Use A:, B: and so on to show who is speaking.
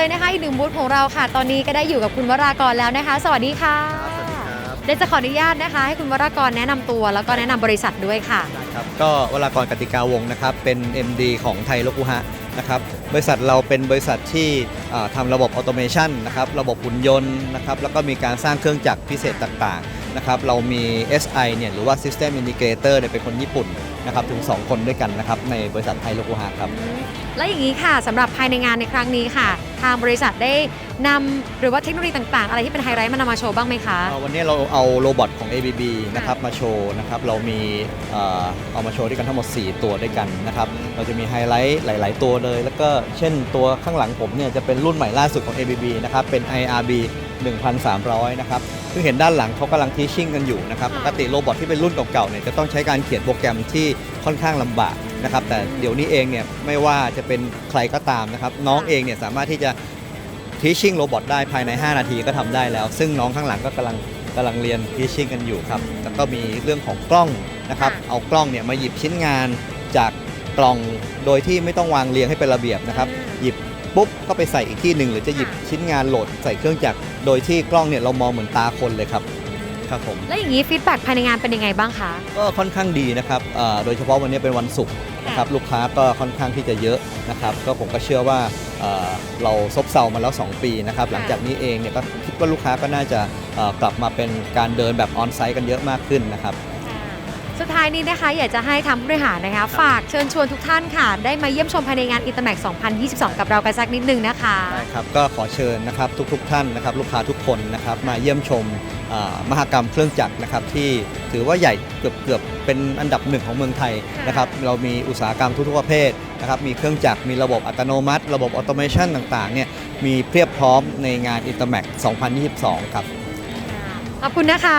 A: เลยนะคะอีกหนึ่งบูธของเราค่ะ ตอนนี้ก็ได้อยู่กับคุณวรากรแล้วนะคะ สวัสดีค่ะ
B: ครับสวัสดีครับ
A: เดยวจะขออนุญาตนะคะ ให้คุณวรากรแนะนำตัวแล้วก็แนะนำบริษัทด้วยค่ะ
B: ครับก็วรากรกติกาวงศ์นะครับเป็น MD ของไทยโลกุฮะนะครับบริษัทเราเป็นบริษัทที่อ่าทำระบบออโตเมชันนะครับระบบหุ่นยนต์นะครับแล้วก็มีการสร้างเครื่องจักรพิเศษต่างๆ นะครับเรามี SI เนี่ยหรือว่า System Integrator เนี่ยเป็นคนญี่ปุ่นนะครับถึง 2 คนด้วยกันนะครับในบริษัทไทยโลกุฮะครับ
A: และอย่างนี้ค่ะสำหรับภายในงานในครั้งนี้ค่ะ ทางบริษัทได้นำหรือว่าเทคโนโลยีต่าง ๆ อะไรที่เป็นไฮไลท์มานำมาโชว์บ้างไหมคะ
B: เอ่อวันนี้เราเอาโรบอทของ ABB นะครับมาโชว์นะครับเรามีเอ่อเอามาโชว์ด้วยกันทั้งหมด 4 ตัวด้วยกันนะครับเราจะมีไฮไลท์หลาย ๆ ตัวเลย แล้วก็เช่นตัวข้างหลังผมเนี่ยจะเป็นรุ่นใหม่ล่าสุดของ ABB นะครับเป็น IRB 1,300 นะครับซึ่งเห็นด้านหลังเขากำลังทีชิ่งกันอยู่นะครับป
A: ค่ะ
B: กติโรบอทที่เป็นรุ่นเก่าๆเนี่ยจะต้องใช้การเขียนโปรแกรมที่ค่อนข้างลำบากนะครับแต่เดี๋ยวนี้เองเนี่ยไม่ว่าจะเป็นใครก็ตามนะครับน้องเองเนี่ยสามารถที่จะทีชิ่งโรบอทได้ภายใน 5 นาทีก็ทำได้แล้ว ซึ่งน้องข้างหลังก็กำลังกำลังเรียนทีชิ่งกันอยู่ครับแล้วก็มีเรื่องของกล้องนะครับ
A: ค่ะ
B: เอากล้องเนี่ยมาหยิบชิ้นงานจากกล่องโดยที่ไม่ต้องวางเรียงให้เป็นระเบียบนะครับหยิบ ปุ๊บก็ไปใส่อีกที่หนึ่งหรือจะหยิบชิ้นงานโหลดใส่เครื่องจักรโดยที่กล้องเนี่ยเรามองเหมือนตาคนเลยครับครับผม
A: และอย่างนี้ฟีดแบ็กภายในงานเป็นยังไงบ้างคะ
B: ก็ค่อนข้างดีนะครับเอ่อโดยเฉพาะวันนี้เป็นวันศุกร์นะครับลูกค้าก็ค่อนข้างที่จะเยอะนะครับ ก็ผมก็เชื่อว่าเอ่อเราซบเซามาแล้ว 2 ปีนะครับ หลังจากนี้เองเนี่ยก็คิดว่าลูกค้าก็น่าจะเอ่อกลับมาเป็นการเดินแบบออนไซต์กันเยอะมากขึ้นนะครับ
A: สุดท้ายนี้นะคะ อยากจะให้ทางผู้บริหารนะคะ ฝากเชิญชวนทุกท่านค่ะ ได้มาเยี่ยมชมภายในงานอินเตอร์แม็ก2022 กับเรากันสักนิดนึงนะคะ
B: ได้ครับก็ขอเชิญนะครับทุกๆท่านนะครับลูกค้าทุกคนนะครับมาเยี่ยมชมเอ่อมหกรรมเครื่องจักรนะครับที่ถือว่าใหญ่เกือบเกือบเป็นอันดับหนึ่งของเมืองไทยนะครับเรามีอุตสาหกรรมทุกๆประเภทนะครับมีเครื่องจักรมีระบบอัตโนมัติ ระบบออโตเมชันต่างๆเนี่ยมีเพียบพร้อมในงาน i n t e r m a x 2022 ครับ
A: ขอบคุณนะคะ